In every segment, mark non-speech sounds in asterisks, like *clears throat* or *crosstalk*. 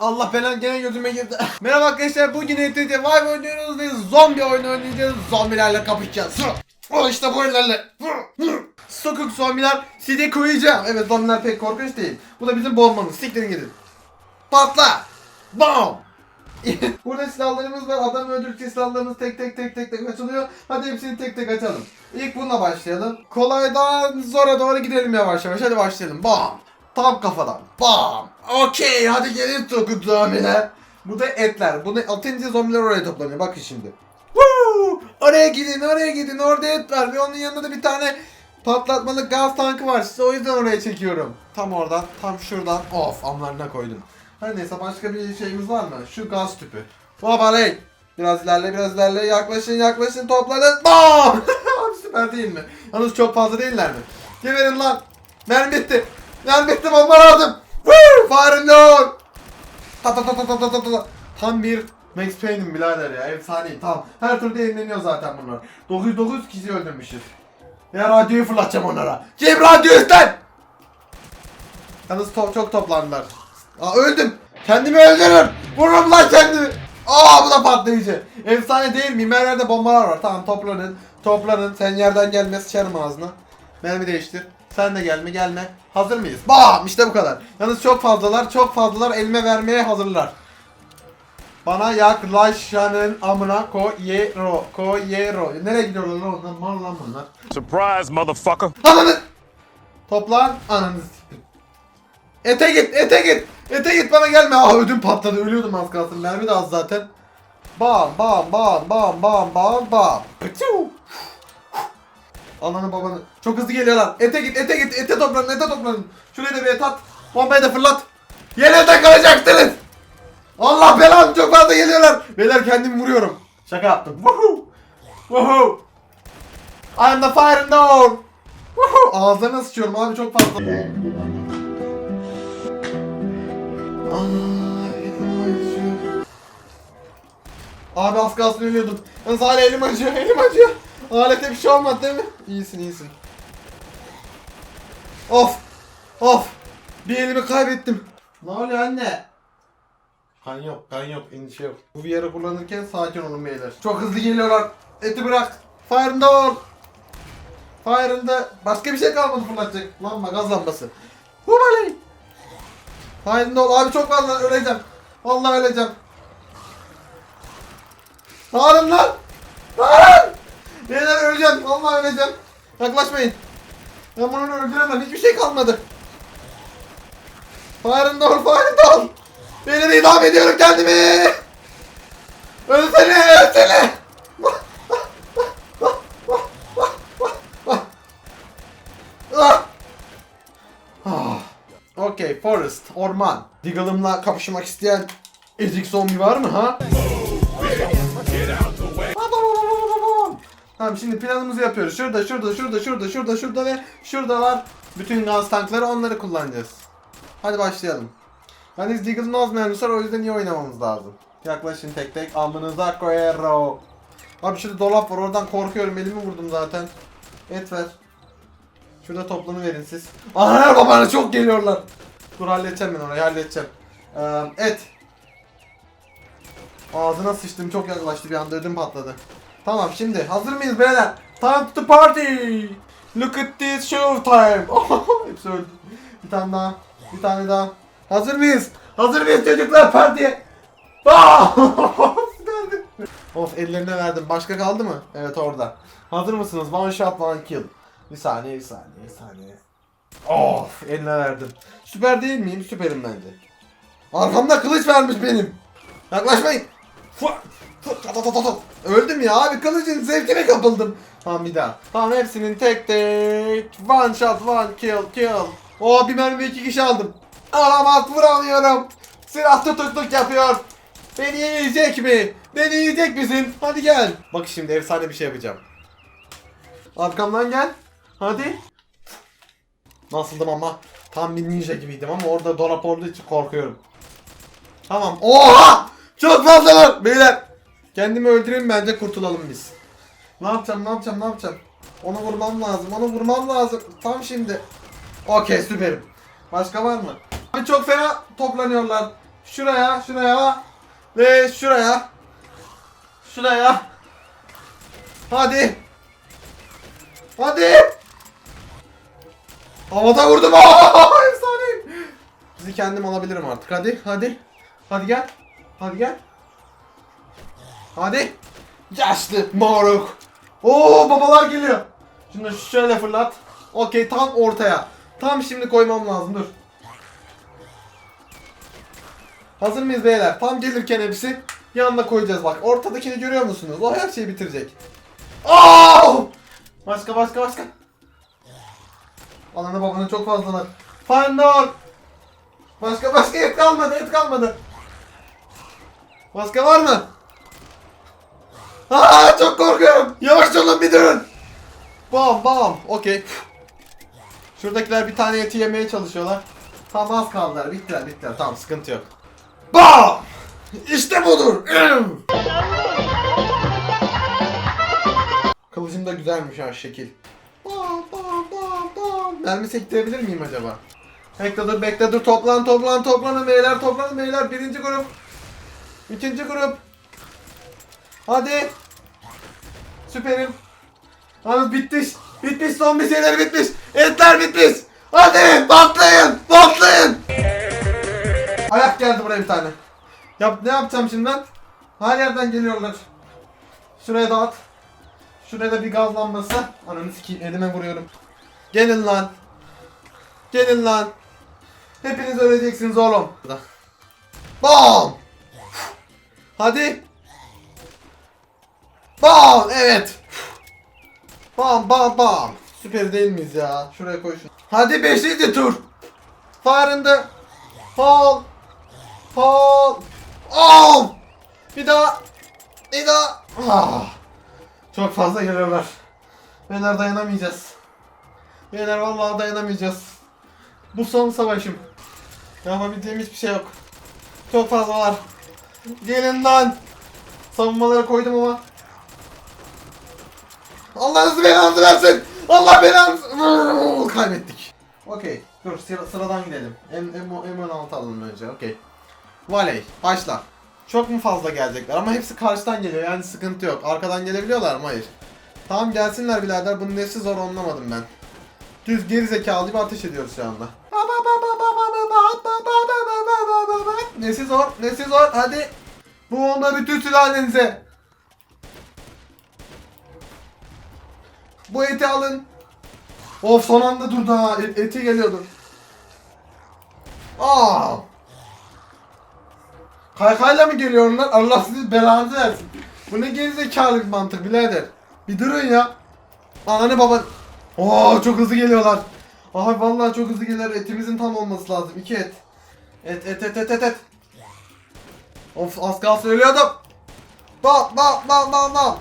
Allah belan gene gözüme girdi. *laughs* Merhaba arkadaşlar bugün ETT Vive oynuyoruz ve zombi oyunu oynayacağız. Zombilerle kapışacağız. O işte bu ellerle. Sokuk zombiler sizi koyacağım. Evet zombiler pek korkunç değil. Bu da bizim bombamız. Siktirin gidin. Patla. Bam. *laughs* Burada silahlarımız var. Adam öldürdükçe silahlarımız tek tek tek tek tek açılıyor. Hadi hepsini tek tek açalım. İlk bununla başlayalım. Kolaydan zora doğru gidelim yavaş yavaş. Hadi başlayalım. Bam. Tam kafadan. Bam. Okey hadi gelin sokuk zombiler. Bu da etler. Bunu atınca zombiler oraya toplanıyor. Bakın şimdi. Woo! Oraya gidin oraya gidin. Orada et var. Ve onun yanında da bir tane patlatmalı gaz tankı var. Size o yüzden oraya çekiyorum. Tam oradan. Tam şuradan. Of amlarına koydum. Her neyse başka bir şeyimiz var mı? Şu gaz tüpü. Babaley. Biraz ilerle biraz ilerle. Yaklaşın yaklaşın toplanın. Bam! *laughs* Süper değil mi? Yalnız çok fazla değiller mi? Geberin lan. Mermi bitti. Mermi bitti bomba lazım. Fire hole. Ta ta ta ta ta ta ta ta. Tam bir Max Payne'im birader ya. Efsaneyim. Tamam. Her türlü yayınlanıyor zaten bunlar. 909 kişi öldürmüşüz. Ya radyoyu fırlatacağım onlara. Kim radyo üstten? Yalnız to- çok toplandılar. Aa öldüm. Kendimi öldürürüm. Vururum lan kendimi. Aa bu da patlayıcı. Efsane değil miyim? Her yerde bombalar var. Tamam toplanın. Toplanın. Sen yerden gelme sıçarım ağzına. Mermi değiştir. Sen de gelme gelme. Hazır mıyız? Bam işte bu kadar. Yalnız çok fazlalar çok fazlalar elime vermeye hazırlar. Bana yaklaşanın amına koyero koyero. Nereye gidiyorlar lan onlar? Mal lan bunlar. Surprise, motherfucker. Ananı! Toplan ananı. Ete git, ete git. Ete git bana gelme. Aa ödüm patladı. Ölüyordum az kalsın. Mermi de az zaten. Bam bam bam bam bam bam bam. Pıçıv. Ananı babanı. Çok hızlı geliyorlar. Ete git, ete git. Ete toplanın, ete toplanın. Şuraya da bir et at. Bombayı da fırlat. Yere kalacaksınız. Allah belanı çok fazla geliyorlar. Beyler kendimi vuruyorum. Şaka yaptım. Woohoo. Woohoo. I'm the fire in the hole. Woohoo! Ağzına sıçıyorum abi çok fazla. Abi az kalsın ölüyordum. Yalnız hala elim acıyor, elim acıyor. Alete bir şey olmadı değil mi? İyisin, iyisin. Of! Of! Bir elimi kaybettim. Ne oluyor anne? Kan yok, kan yok, endişe yok. Bu VR'ı kullanırken sakin olun beyler. Çok hızlı geliyorlar. Eti bırak. Fire in the hole. Fire'ında başka bir şey kalmadı fırlatacak. Lamba gaz lambası. Humaley. Fire'ında ol. Abi çok fazla öleceğim. Vallahi öleceğim. Dağılın lan. Dağılın. Beyler öleceğim. Vallahi öleceğim. Yaklaşmayın. Ben bunu öldüremem. Hiçbir şey kalmadı. Fire'ında ol. Fire'ında ol. Beyler idam ediyorum kendimi. Ölsene. Ölsene. Ah! Ah. Okey, forest, orman. Diggle'ımla kapışmak isteyen ezik zombi var mı ha? Tamam şimdi planımızı yapıyoruz. Şurada, şurada, şurada, şurada, şurada, şurada ve şurada var. Bütün gaz tankları onları kullanacağız. Hadi başlayalım. Hani Deagle'ın az mermisi o yüzden iyi oynamamız lazım. Yaklaşın tek tek. Amınıza koyero. Abi şurada dolap var oradan korkuyorum elimi vurdum zaten. Et ver. Şurada toplanı verin siz. Ana babana çok geliyorlar. Dur halledeceğim ben orayı halledeceğim. Ee, et. Ağzına sıçtım çok yaklaştı bir anda ödüm patladı. Tamam şimdi hazır mıyız beyler? Time to party. Look at this show time. *laughs* Hepsi öldü. Bir tane daha. Bir tane daha. Hazır mıyız? Hazır mıyız çocuklar partiye? Ah! *laughs* Of ellerine verdim. Başka kaldı mı? Evet orada. Hazır mısınız? One shot one kill. Bir saniye, bir saniye, bir saniye. Of, eline verdim. Süper değil miyim? Süperim bence. Arkamda kılıç vermiş benim. Yaklaşmayın. Öldüm ya abi kılıcın zevkine kapıldım. Tamam bir daha. Tamam hepsinin tek tek. One shot one kill kill. Oo bir mermi iki kişi aldım. Alamat vuramıyorum. Silah tutukluk yapıyor. Beni yiyecek mi? Beni yiyecek misin? Hadi gel. Bak şimdi efsane bir şey yapacağım. Arkamdan gel. Hadi. Nasıldım ama? Tam bir ninja gibiydim ama orada dolap olduğu için korkuyorum. Tamam. Oha! Çok fazla var beyler. Kendimi öldüreyim bence kurtulalım biz. Ne yapacağım ne yapacağım ne yapacağım? Onu vurmam lazım onu vurmam lazım. Tam şimdi. Okey süperim. Başka var mı? Abi çok fena toplanıyorlar. Şuraya, şuraya. Ve şuraya. Şuraya. Hadi. Hadi. Havada vurdum. *laughs* Aa, efsaneyim. Bizi kendim alabilirim artık. Hadi, hadi. Hadi gel. Hadi gel. Hadi. Yaşlı moruk. Oo babalar geliyor. Şunu şöyle fırlat. Okey tam ortaya. Tam şimdi koymam lazım dur. Hazır mıyız beyler? Tam gelirken hepsi yanına koyacağız bak. Ortadakini görüyor musunuz? O her şeyi bitirecek. Aa! Başka başka başka. Ananı babanı çok fazlalar. Final. Başka başka et kalmadı et kalmadı. Başka var mı? Aa çok korkuyorum. Yavaş olun bir durun. Bam bam. Okey. Şuradakiler bir tane eti yemeye çalışıyorlar. Tam az kaldılar. Bittiler bittiler. Tamam sıkıntı yok. Bam! İşte budur. *clears throat* Kılıcım da güzelmiş ha şekil. Bam bam bam bam. Mermi sektirebilir miyim acaba? Bekle dur bekle dur toplan toplan toplanın beyler toplanın beyler birinci grup. İkinci grup. Hadi. Süperim. Yalnız bitmiş. Bitmiş son bir şeyler bitmiş. Etler bitmiş. Hadi patlayın patlayın. Ayak geldi buraya bir tane. Yap ne yapacağım şimdi ben? Her yerden geliyorlar. Şuraya da at. Şuraya da bir gaz lambası. Ananı sikeyim elime vuruyorum. Gelin lan. Gelin lan. Hepiniz öleceksiniz oğlum. Bam! Hadi. Bam! Evet. Bam bam bam. Süper değil miyiz ya? Şuraya koy şunu. Hadi 5. tur. Fire'ında. Fall. Fall. Oh! Bir daha. Bir daha. Ah. Çok fazla geliyorlar. Beyler dayanamayacağız. Beyler vallahi dayanamayacağız. Bu son savaşım. Yapabildiğim hiçbir şey yok. Çok fazla var. Gelin lan. Savunmaları koydum ama. Allah'ınızı belanızı versin. Allah belanızı. Kaybettik. Okey. Dur sıra, sıradan gidelim. M, M, M16 alalım önce. Okey. Valey. Başla. Çok mu fazla gelecekler ama hepsi karşıdan geliyor yani sıkıntı yok. Arkadan gelebiliyorlar mı? Hayır. Tamam gelsinler birader. Bunun nesi zor anlamadım ben. Düz geri zekalı gibi ateş ediyoruz şu anda. Nesi zor? Nesi zor? Hadi. Bu onda bütün sülalenize. Bu eti alın. Of son anda durdu ha. Et- eti geliyordu. Aa. Kaykayla mı geliyorlar? Allah sizi belanızı versin. Bu ne gerizekalı bir mantık birader. Bir durun ya. Ananı baban. Oo çok hızlı geliyorlar. Abi vallahi çok hızlı geliyor. Etimizin tam olması lazım. İki et. Et et et et et et. Of az kalsın ölüyordum. Bak bak bak bak bak.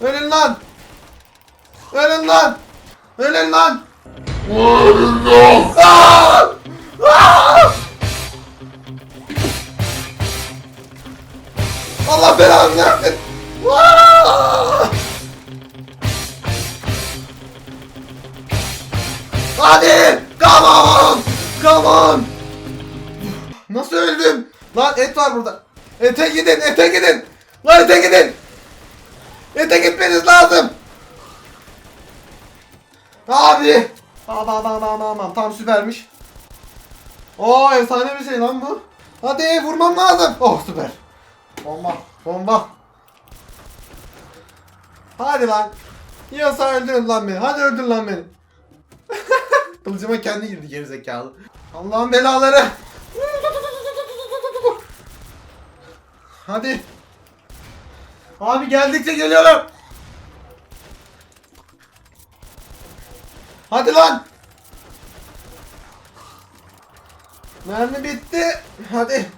Ölün lan. Ölün lan. Ölün lan. Aa! Aa! Allah belanı versin. Hadi! Come on! Come on! Nasıl öldüm? Lan et var burada. Ete gidin, ete gidin. Lan ete gidin. Ete gitmeniz lazım. Abi. Aman aman aman aman. Tam süpermiş. Oo efsane bir şey lan bu. Hadi vurmam lazım. Oh süper. Bomba. Bomba. Hadi lan. Yiyorsa öldürün lan beni. Hadi öldür lan beni. *laughs* Kılıcıma kendi girdi gerizekalı. Allah'ın belaları. Hadi. Abi geldikçe geliyorum. Hadi lan. Mermi bitti. Hadi.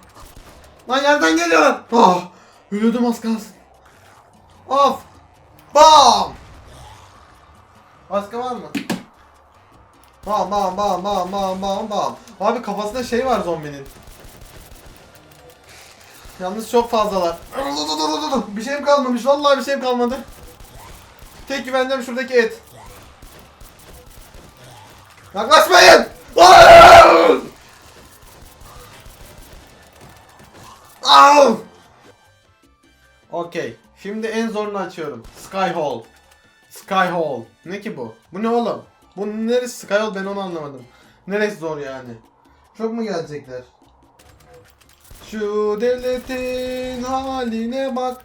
Lan yerden geliyorum. Oh. Ölüyordum az kalsın. Of. Bam. Başka var mı? Bam bam bam bam bam bam bam. Abi kafasında şey var zombinin. Yalnız çok fazlalar. Bir şeyim kalmamış. Vallahi bir şeyim kalmadı. Tek güvencem şuradaki et. Yaklaşmayın! Au! Okey. Şimdi en zorunu açıyorum. Skyhall. Skyhall. Ne ki bu? Bu ne oğlum? Bu neresi Skyhall ben onu anlamadım. Neresi zor yani? Çok mu gelecekler? Şu devletin haline bak.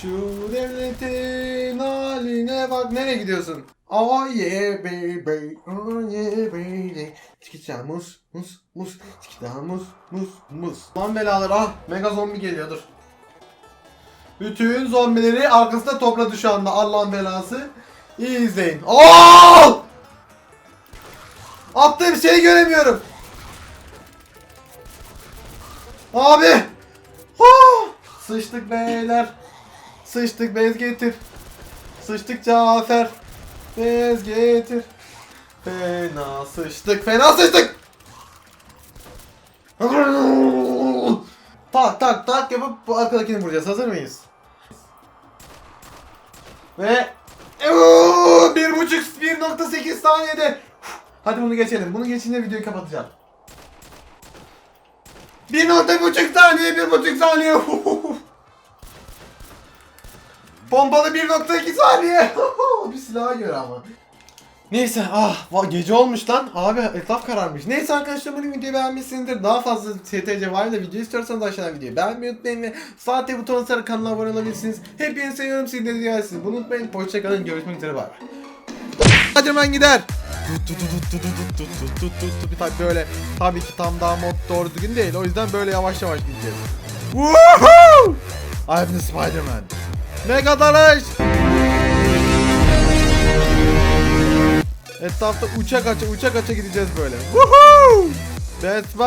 Şu devletin haline bak. Nereye gidiyorsun? Oh yeah baby. Oh yeah baby. Çıkacağım mus mus mus. Çıkacağım mus mus mus. Lan belalar ah. Mega zombi geliyordur. Bütün zombileri arkasında topladı şu anda Allah'ın belası. İyi izleyin. Oo! Attığım şeyi göremiyorum. Abi. Oh! Sıçtık beyler. Sıçtık bez getir. Sıçtık Cafer. Bez getir. Fena sıçtık. Fena sıçtık. tak tak tak yapıp bu arkadakini vuracağız. Hazır mıyız? Ve bir buçuk 1.8 saniyede. Hadi bunu geçelim. Bunu geçince videoyu kapatacağım. Bir nokta buçuk saniye, bir buçuk saniye. Pompalı 1.2 saniye. *laughs* bir silaha göre ama. Neyse ah gece olmuş lan abi etraf kararmış. Neyse arkadaşlar umarım videoyu beğenmişsinizdir. Daha fazla STC var da video istiyorsanız aşağıdan videoyu beğenmeyi unutmayın ve saatte buton sarı kanala abone olabilirsiniz. Hepinizi seviyorum sizi de ziyarsınız. Bunu unutmayın. Hoşçakalın görüşmek üzere bay bay. Hadi hemen gider. Tabi böyle tabii ki tam daha mod doğru düzgün değil. O yüzden böyle yavaş yavaş gideceğiz. Woohoo! I'm the Spider-Man. Mega dalış. Etrafta uçak aça uçak aça gideceğiz böyle. Woohoo! That's